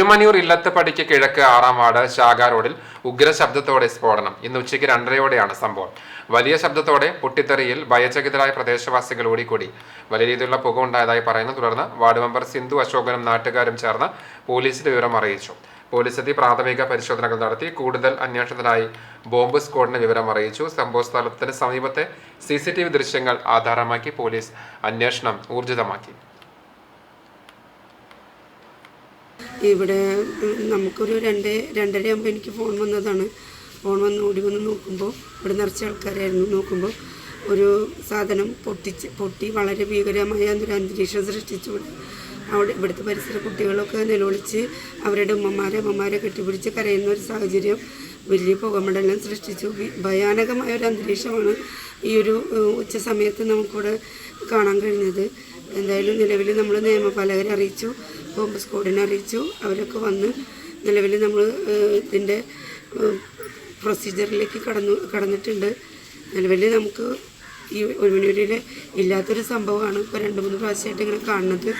കുരുമണിയൂർ ഇല്ലത്തപ്പടിക്ക് കിഴക്ക് ആറാം വാർഡ് ശാഖ റോഡിൽ ഉഗ്ര ശബ്ദത്തോടെ സ്ഫോടനം. ഇന്ന് ഉച്ചയ്ക്ക് രണ്ടരയോടെയാണ് സംഭവം. വലിയ ശബ്ദത്തോടെ പൊട്ടിത്തെറിയിൽ ഭയചകിതരായ പ്രദേശവാസികൾ ഓടിക്കൂടി. വലിയ രീതിയിലുള്ള പുക ഉണ്ടായതായി പറയുന്നു തുടർന്ന് വാർഡ് മെമ്പർ സിന്ധു അശോകനും നാട്ടുകാരും ചേർന്ന് പോലീസിൽ വിവരം അറിയിച്ചു. പോലീസ് എത്തി പ്രാഥമിക പരിശോധനകൾ നടത്തി കൂടുതൽ അന്വേഷണത്തിനായി ബോംബ് സ്ക്വാഡിന് വിവരം അറിയിച്ചു. സംഭവ സ്ഥലത്തിന് സമീപത്തെ സി ദൃശ്യങ്ങൾ ആധാരമാക്കി പോലീസ് അന്വേഷണം ഊർജിതമാക്കി. ഇവിടെ നമുക്കൊരു രണ്ട് രണ്ടര ആകുമ്പോൾ എനിക്ക് ഫോൺ വന്നതാണ്. ഫോൺ വന്ന് ഓടി വന്ന് നോക്കുമ്പോൾ ഇവിടെ നിറച്ച ആൾക്കാരായിരുന്നു നോക്കുമ്പോൾ ഒരു സാധനം പൊട്ടിച്ച് പൊട്ടി വളരെ ഭീകരമായ ഒരു അന്തരീക്ഷം സൃഷ്ടിച്ചു. അവിടെ ഇവിടുത്തെ പരിസര കുട്ടികളൊക്കെ നിലവിളിച്ച് അവരുടെ ഉമ്മമാരെ അമ്മമാരെ കെട്ടിപ്പിടിച്ച് കരയുന്ന ഒരു സാഹചര്യം വലിയ പുകമടലം സൃഷ്ടിച്ചു. ഭയാനകമായ ഒരു അന്തരീക്ഷമാണ് ഈ ഒരു ഉച്ച സമയത്ത് നമുക്കിവിടെ കാണാൻ കഴിഞ്ഞത്. എന്തായാലും നിലവിൽ നമ്മൾ നിയമപാലകരെ അറിയിച്ചു ബോംബ് സ്ക്വാഡിനെ അറിയിച്ചു. അവരൊക്കെ വന്ന് നിലവിൽ നമ്മൾ ഇതിന്റെ പ്രൊസീജിയറിലേക്ക് കടന്നു കടന്നിട്ടുണ്ട്. നിലവിൽ നമുക്ക് ഈ ഒരു മണിയൂരിൽ ഇല്ലാത്തൊരു സംഭവമാണ് ഇപ്പോൾ രണ്ട് മൂന്ന് പ്രാവശ്യമായിട്ട് ഇങ്ങനെ കാണുന്നത്.